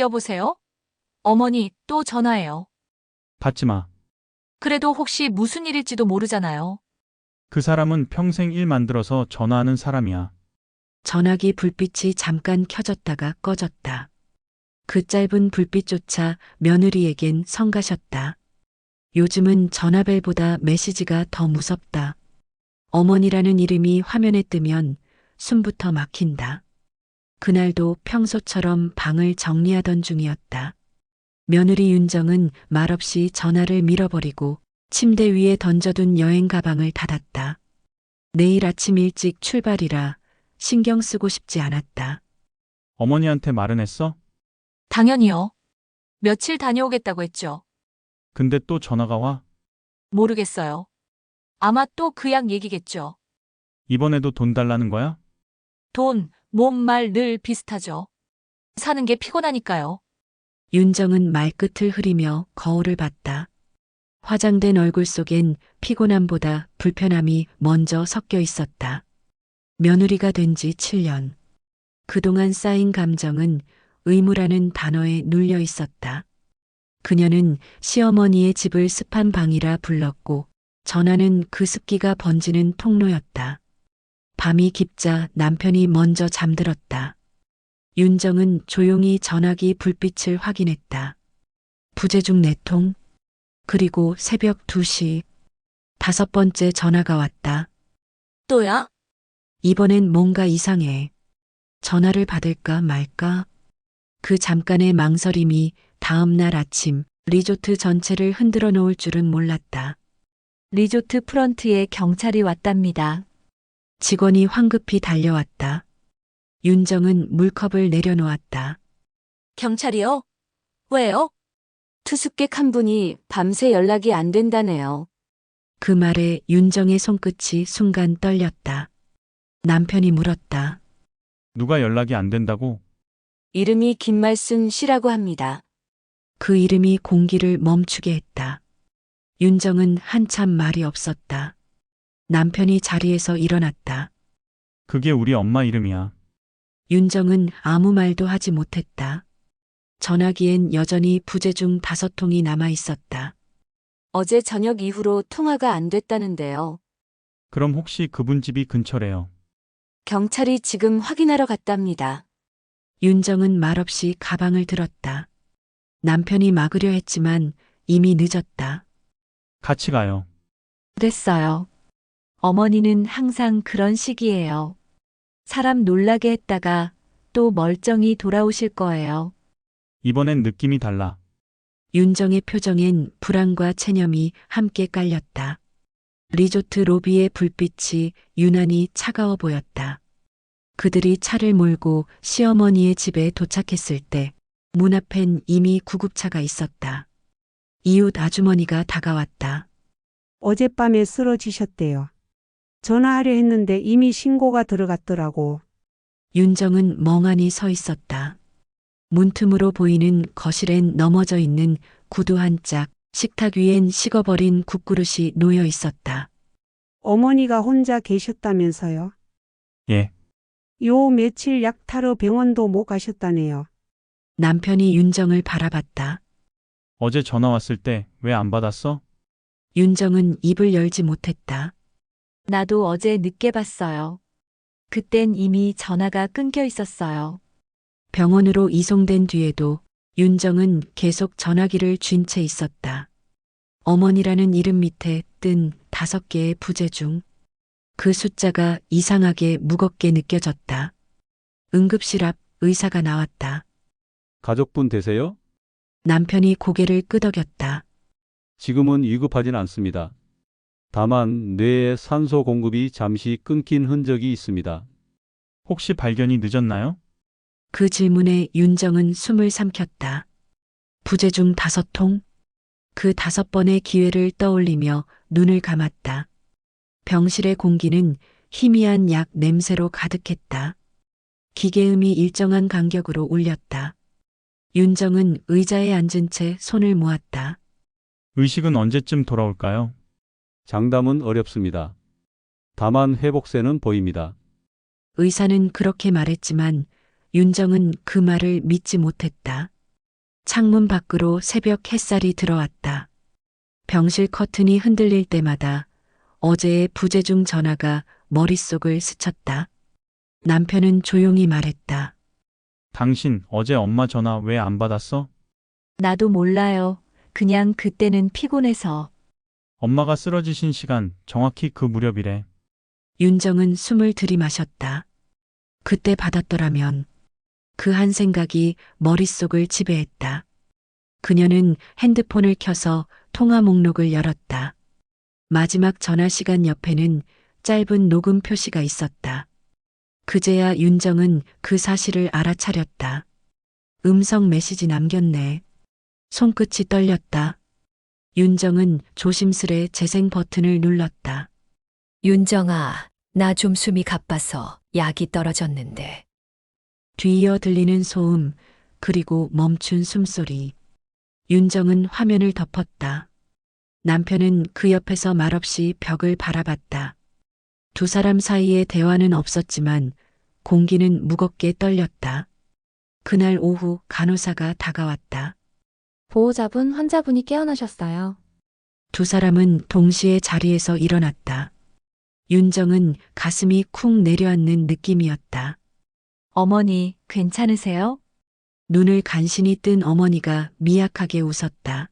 여보세요? 어머니, 또 전화해요. 받지 마. 그래도 혹시 무슨 일일지도 모르잖아요. 그 사람은 평생 일 만들어서 전화하는 사람이야. 전화기 불빛이 잠깐 켜졌다가 꺼졌다. 그 짧은 불빛조차 며느리에겐 성가셨다. 요즘은 전화벨보다 메시지가 더 무섭다. 어머니라는 이름이 화면에 뜨면 숨부터 막힌다. 그날도 평소처럼 방을 정리하던 중이었다. 며느리 윤정은 말없이 전화를 밀어버리고 침대 위에 던져둔 여행 가방을 닫았다. 내일 아침 일찍 출발이라 신경 쓰고 싶지 않았다. 어머니한테 말은 했어? 당연히요. 며칠 다녀오겠다고 했죠. 근데 또 전화가 와? 모르겠어요. 아마 또 그 약 얘기겠죠. 이번에도 돈 달라는 거야? 돈, 몸, 말 늘 비슷하죠. 사는 게 피곤하니까요. 윤정은 말끝을 흐리며 거울을 봤다. 화장된 얼굴 속엔 피곤함보다 불편함이 먼저 섞여 있었다. 며느리가 된 지 7년. 그동안 쌓인 감정은 의무라는 단어에 눌려 있었다. 그녀는 시어머니의 집을 습한 방이라 불렀고 전화는 그 습기가 번지는 통로였다. 밤이 깊자 남편이 먼저 잠들었다. 윤정은 조용히 전화기 불빛을 확인했다. 부재중 네통 그리고 새벽 2시. 다섯 번째 전화가 왔다. 또야? 이번엔 뭔가 이상해. 전화를 받을까 말까? 그 잠깐의 망설임이 다음날 아침 리조트 전체를 흔들어 놓을 줄은 몰랐다. 리조트 프런트에 경찰이 왔답니다. 직원이 황급히 달려왔다. 윤정은 물컵을 내려놓았다. 경찰이요? 왜요? 투숙객 한 분이 밤새 연락이 안 된다네요. 그 말에 윤정의 손끝이 순간 떨렸다. 남편이 물었다. 누가 연락이 안 된다고? 이름이 김말순 씨라고 합니다. 그 이름이 공기를 멈추게 했다. 윤정은 한참 말이 없었다. 남편이 자리에서 일어났다. 그게 우리 엄마 이름이야. 윤정은 아무 말도 하지 못했다. 전화기엔 여전히 부재 중 다섯 통이 남아 있었다. 어제 저녁 이후로 통화가 안 됐다는데요. 그럼 혹시 그분 집이 근처래요. 경찰이 지금 확인하러 갔답니다. 윤정은 말없이 가방을 들었다. 남편이 막으려 했지만 이미 늦었다. 같이 가요. 그랬어요. 어머니는 항상 그런 식이에요. 사람 놀라게 했다가 또 멀쩡히 돌아오실 거예요. 이번엔 느낌이 달라. 윤정의 표정엔 불안과 체념이 함께 깔렸다. 리조트 로비의 불빛이 유난히 차가워 보였다. 그들이 차를 몰고 시어머니의 집에 도착했을 때 문 앞엔 이미 구급차가 있었다. 이웃 아주머니가 다가왔다. 어젯밤에 쓰러지셨대요. 전화하려 했는데 이미 신고가 들어갔더라고. 윤정은 멍하니 서 있었다. 문틈으로 보이는 거실엔 넘어져 있는 구두 한 짝, 식탁 위엔 식어버린 국그릇이 놓여 있었다. 어머니가 혼자 계셨다면서요. 예. 요 며칠 약 타러 병원도 못 가셨다네요. 남편이 윤정을 바라봤다. 어제 전화 왔을 때 왜 안 받았어? 윤정은 입을 열지 못했다. 나도 어제 늦게 봤어요. 그땐 이미 전화가 끊겨 있었어요. 병원으로 이송된 뒤에도 윤정은 계속 전화기를 쥔 채 있었다. 어머니라는 이름 밑에 뜬 다섯 개의 부재 중 그 숫자가 이상하게 무겁게 느껴졌다. 응급실 앞 의사가 나왔다. 가족분 되세요? 남편이 고개를 끄덕였다. 지금은 위급하진 않습니다. 다만 뇌에 산소 공급이 잠시 끊긴 흔적이 있습니다. 혹시 발견이 늦었나요? 그 질문에 윤정은 숨을 삼켰다. 부재 중 다섯 통? 그 다섯 번의 기회를 떠올리며 눈을 감았다. 병실의 공기는 희미한 약 냄새로 가득했다. 기계음이 일정한 간격으로 울렸다. 윤정은 의자에 앉은 채 손을 모았다. 의식은 언제쯤 돌아올까요? 장담은 어렵습니다. 다만 회복세는 보입니다. 의사는 그렇게 말했지만 윤정은 그 말을 믿지 못했다. 창문 밖으로 새벽 햇살이 들어왔다. 병실 커튼이 흔들릴 때마다 어제의 부재중 전화가 머릿속을 스쳤다. 남편은 조용히 말했다. 당신 어제 엄마 전화 왜 안 받았어? 나도 몰라요. 그냥 그때는 피곤해서. 엄마가 쓰러지신 시간 정확히 그 무렵이래. 윤정은 숨을 들이마셨다. 그때 받았더라면 그 한 생각이 머릿속을 지배했다. 그녀는 핸드폰을 켜서 통화 목록을 열었다. 마지막 전화 시간 옆에는 짧은 녹음 표시가 있었다. 그제야 윤정은 그 사실을 알아차렸다. 음성 메시지 남겼네. 손끝이 떨렸다. 윤정은 조심스레 재생 버튼을 눌렀다. 윤정아, 나 좀 숨이 가빠서 약이 떨어졌는데. 뒤이어 들리는 소음, 그리고 멈춘 숨소리. 윤정은 화면을 덮었다. 남편은 그 옆에서 말없이 벽을 바라봤다. 두 사람 사이에 대화는 없었지만 공기는 무겁게 떨렸다. 그날 오후 간호사가 다가왔다. 보호자분 환자분이 깨어나셨어요. 두 사람은 동시에 자리에서 일어났다. 윤정은 가슴이 쿵 내려앉는 느낌이었다. 어머니, 괜찮으세요? 눈을 간신히 뜬 어머니가 미약하게 웃었다.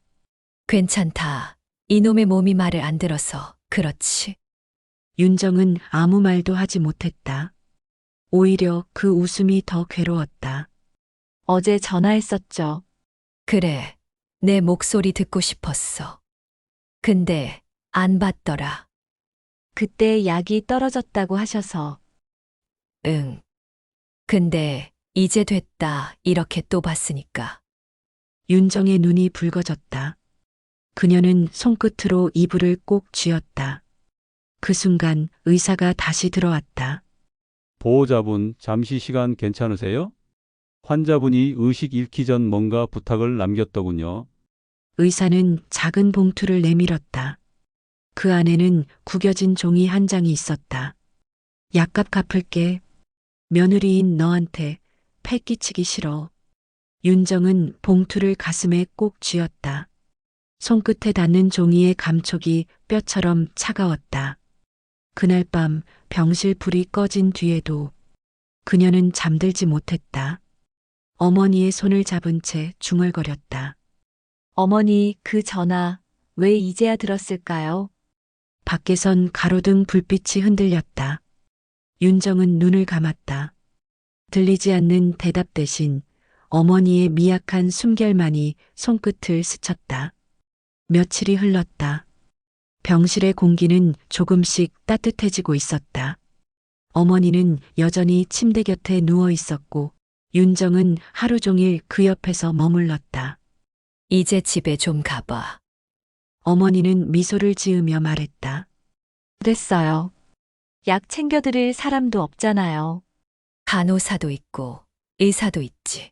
괜찮다. 이놈의 몸이 말을 안 들어서 그렇지. 윤정은 아무 말도 하지 못했다. 오히려 그 웃음이 더 괴로웠다. 어제 전화했었죠. 그래. 내 목소리 듣고 싶었어. 근데 안 받더라. 그때 약이 떨어졌다고 하셔서. 응. 근데 이제 됐다. 이렇게 또 봤으니까. 윤정의 눈이 붉어졌다. 그녀는 손끝으로 이불을 꼭 쥐었다. 그 순간 의사가 다시 들어왔다. 보호자분 잠시 시간 괜찮으세요? 환자분이 의식 잃기 전 뭔가 부탁을 남겼더군요. 의사는 작은 봉투를 내밀었다. 그 안에는 구겨진 종이 한 장이 있었다. 약값 갚을게. 며느리인 너한테 패 끼치기 싫어. 윤정은 봉투를 가슴에 꼭 쥐었다. 손끝에 닿는 종이의 감촉이 뼈처럼 차가웠다. 그날 밤 병실 불이 꺼진 뒤에도 그녀는 잠들지 못했다. 어머니의 손을 잡은 채 중얼거렸다. 어머니, 그 전화, 왜 이제야 들었을까요? 밖에선 가로등 불빛이 흔들렸다. 윤정은 눈을 감았다. 들리지 않는 대답 대신 어머니의 미약한 숨결만이 손끝을 스쳤다. 며칠이 흘렀다. 병실의 공기는 조금씩 따뜻해지고 있었다. 어머니는 여전히 침대 곁에 누워 있었고 윤정은 하루 종일 그 옆에서 머물렀다. 이제 집에 좀 가봐. 어머니는 미소를 지으며 말했다. 그랬어요. 약 챙겨드릴 사람도 없잖아요. 간호사도 있고 의사도 있지.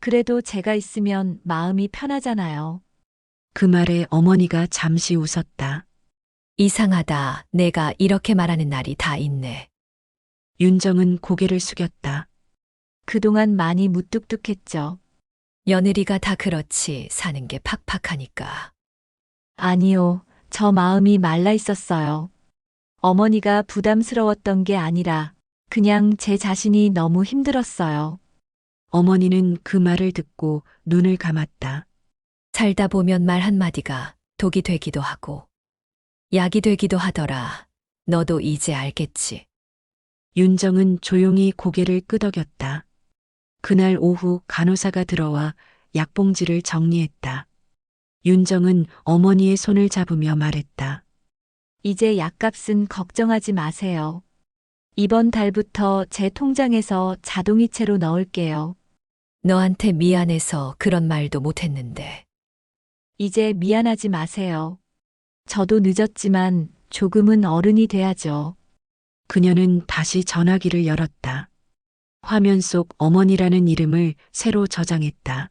그래도 제가 있으면 마음이 편하잖아요. 그 말에 어머니가 잠시 웃었다. 이상하다. 내가 이렇게 말하는 날이 다 있네. 윤정은 고개를 숙였다. 그동안 많이 무뚝뚝했죠. 며느리가 다 그렇지 사는 게 팍팍하니까. 아니요, 저 마음이 말라 있었어요. 어머니가 부담스러웠던 게 아니라 그냥 제 자신이 너무 힘들었어요. 어머니는 그 말을 듣고 눈을 감았다. 살다 보면 말 한마디가 독이 되기도 하고 약이 되기도 하더라. 너도 이제 알겠지. 윤정은 조용히 고개를 끄덕였다. 그날 오후 간호사가 들어와 약봉지를 정리했다. 윤정은 어머니의 손을 잡으며 말했다. 이제 약값은 걱정하지 마세요. 이번 달부터 제 통장에서 자동이체로 넣을게요. 너한테 미안해서 그런 말도 못했는데. 이제 미안하지 마세요. 저도 늦었지만 조금은 어른이 돼야죠. 그녀는 다시 전화기를 열었다. 화면 속 어머니라는 이름을 새로 저장했다.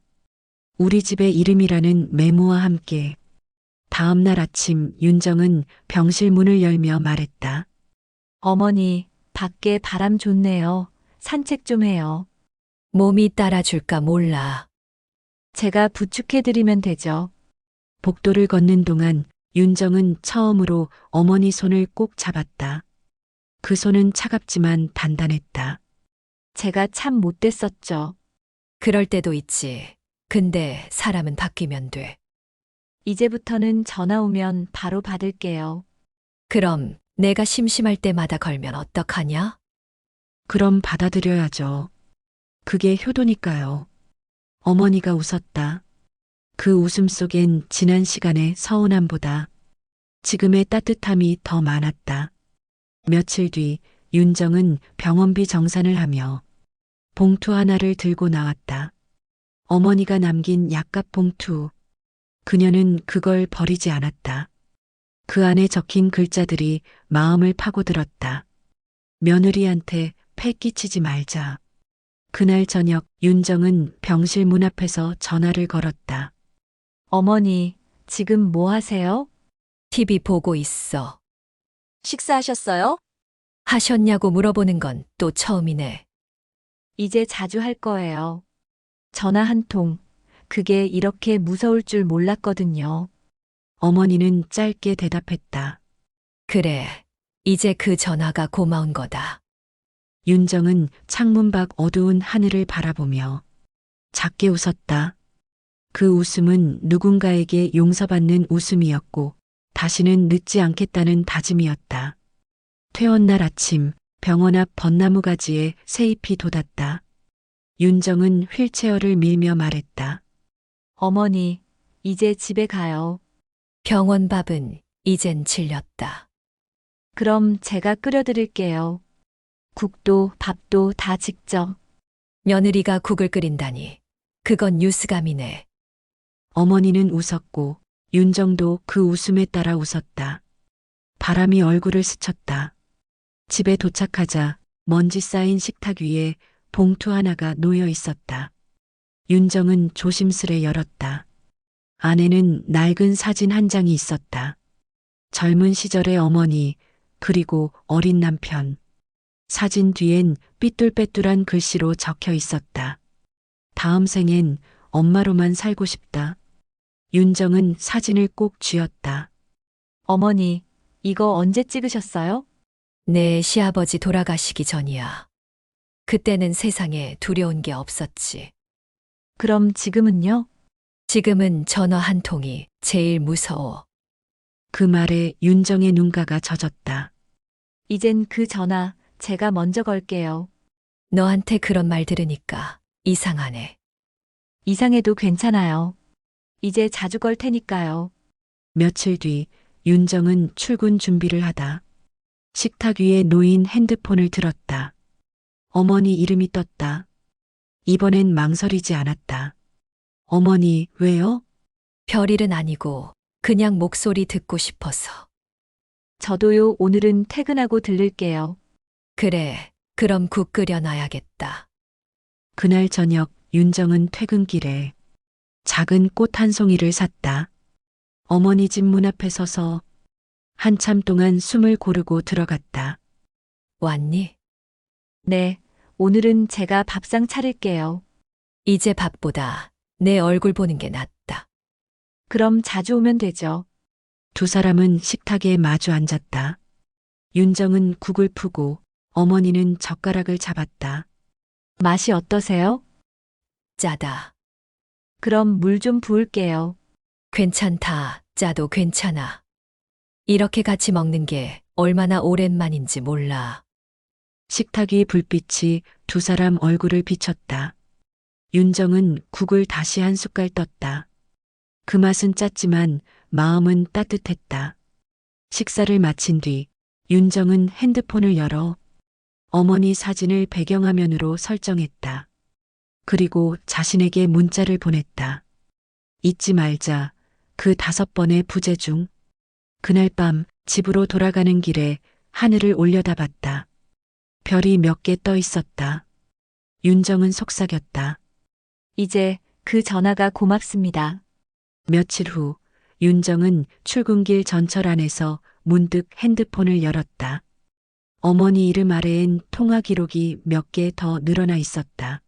우리 집의 이름이라는 메모와 함께 다음 날 아침 윤정은 병실 문을 열며 말했다. 어머니, 밖에 바람 좋네요. 산책 좀 해요. 몸이 따라줄까 몰라. 제가 부축해드리면 되죠. 복도를 걷는 동안 윤정은 처음으로 어머니 손을 꼭 잡았다. 그 손은 차갑지만 단단했다. 제가 참 못됐었죠. 그럴 때도 있지. 근데 사람은 바뀌면 돼. 이제부터는 전화 오면 바로 받을게요. 그럼 내가 심심할 때마다 걸면 어떡하냐? 그럼 받아들여야죠. 그게 효도니까요. 어머니가 웃었다. 그 웃음 속엔 지난 시간의 서운함보다 지금의 따뜻함이 더 많았다. 며칠 뒤 윤정은 병원비 정산을 하며 봉투 하나를 들고 나왔다. 어머니가 남긴 약값 봉투. 그녀는 그걸 버리지 않았다. 그 안에 적힌 글자들이 마음을 파고들었다. 며느리한테 패 끼치지 말자. 그날 저녁 윤정은 병실 문 앞에서 전화를 걸었다. 어머니, 지금 뭐 하세요? TV 보고 있어. 식사하셨어요? 하셨냐고 물어보는 건 또 처음이네. 이제 자주 할 거예요. 전화 한 통. 그게 이렇게 무서울 줄 몰랐거든요. 어머니는 짧게 대답했다. 그래. 이제 그 전화가 고마운 거다. 윤정은 창문 밖 어두운 하늘을 바라보며 작게 웃었다. 그 웃음은 누군가에게 용서받는 웃음이었고 다시는 늦지 않겠다는 다짐이었다. 퇴원 날 아침 병원 앞 벚나무 가지에 새 잎이 돋았다. 윤정은 휠체어를 밀며 말했다. 어머니, 이제 집에 가요. 병원 밥은 이젠 질렸다. 그럼 제가 끓여드릴게요. 국도, 밥도 다 직접. 며느리가 국을 끓인다니. 그건 뉴스감이네. 어머니는 웃었고 윤정도 그 웃음에 따라 웃었다. 바람이 얼굴을 스쳤다. 집에 도착하자 먼지 쌓인 식탁 위에 봉투 하나가 놓여 있었다. 윤정은 조심스레 열었다. 안에는 낡은 사진 한 장이 있었다. 젊은 시절의 어머니, 그리고 어린 남편. 사진 뒤엔 삐뚤빼뚤한 글씨로 적혀 있었다. 다음 생엔 엄마로만 살고 싶다. 윤정은 사진을 꼭 쥐었다. 어머니, 이거 언제 찍으셨어요? 내 시아버지 돌아가시기 전이야. 그때는 세상에 두려운 게 없었지. 그럼 지금은요? 지금은 전화 한 통이 제일 무서워. 그 말에 윤정의 눈가가 젖었다. 이젠 그 전화 제가 먼저 걸게요. 너한테 그런 말 들으니까 이상하네. 이상해도 괜찮아요. 이제 자주 걸 테니까요. 며칠 뒤 윤정은 출근 준비를 하다. 식탁 위에 놓인 핸드폰을 들었다. 어머니 이름이 떴다. 이번엔 망설이지 않았다. 어머니, 왜요? 별일은 아니고 그냥 목소리 듣고 싶어서. 저도요, 오늘은 퇴근하고 들를게요. 그래, 그럼 국 끓여놔야겠다. 그날 저녁 윤정은 퇴근길에 작은 꽃 한 송이를 샀다. 어머니 집 문 앞에 서서 한참 동안 숨을 고르고 들어갔다. 왔니? 네, 오늘은 제가 밥상 차릴게요. 이제 밥보다 내 얼굴 보는 게 낫다. 그럼 자주 오면 되죠. 두 사람은 식탁에 마주 앉았다. 윤정은 국을 푸고 어머니는 젓가락을 잡았다. 맛이 어떠세요? 짜다. 그럼 물 좀 부을게요. 괜찮다. 짜도 괜찮아. 이렇게 같이 먹는 게 얼마나 오랜만인지 몰라. 식탁 위 불빛이 두 사람 얼굴을 비췄다. 윤정은 국을 다시 한 숟갈 떴다. 그 맛은 짰지만 마음은 따뜻했다. 식사를 마친 뒤 윤정은 핸드폰을 열어 어머니 사진을 배경화면으로 설정했다. 그리고 자신에게 문자를 보냈다. 잊지 말자. 그 다섯 번의 부재 중. 그날 밤 집으로 돌아가는 길에 하늘을 올려다봤다. 별이 몇 개 떠 있었다. 윤정은 속삭였다. 이제 그 전화가 고맙습니다. 며칠 후 윤정은 출근길 전철 안에서 문득 핸드폰을 열었다. 어머니 이름 아래엔 통화 기록이 몇 개 더 늘어나 있었다.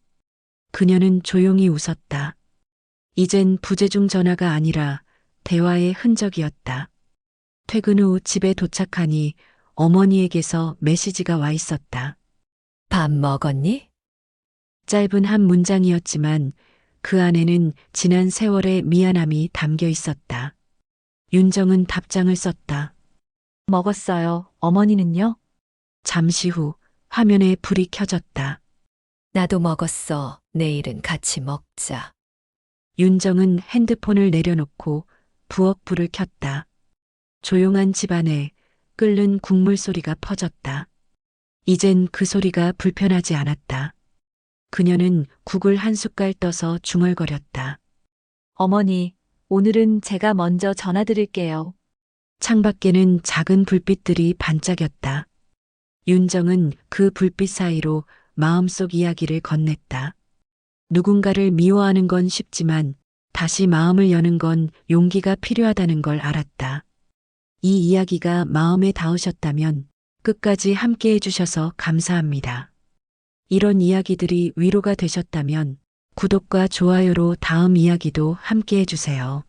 그녀는 조용히 웃었다. 이젠 부재중 전화가 아니라 대화의 흔적이었다. 퇴근 후 집에 도착하니 어머니에게서 메시지가 와 있었다. 밥 먹었니? 짧은 한 문장이었지만 그 안에는 지난 세월의 미안함이 담겨 있었다. 윤정은 답장을 썼다. 먹었어요. 어머니는요? 잠시 후 화면에 불이 켜졌다. 나도 먹었어. 내일은 같이 먹자. 윤정은 핸드폰을 내려놓고 부엌 불을 켰다. 조용한 집안에 끓는 국물 소리가 퍼졌다. 이젠 그 소리가 불편하지 않았다. 그녀는 국을 한 숟갈 떠서 중얼거렸다. 어머니, 오늘은 제가 먼저 전화 드릴게요. 창밖에는 작은 불빛들이 반짝였다. 윤정은 그 불빛 사이로 마음속 이야기를 건넸다. 누군가를 미워하는 건 쉽지만 다시 마음을 여는 건 용기가 필요하다는 걸 알았다. 이 이야기가 마음에 닿으셨다면 끝까지 함께 해주셔서 감사합니다. 이런 이야기들이 위로가 되셨다면 구독과 좋아요로 다음 이야기도 함께 해주세요.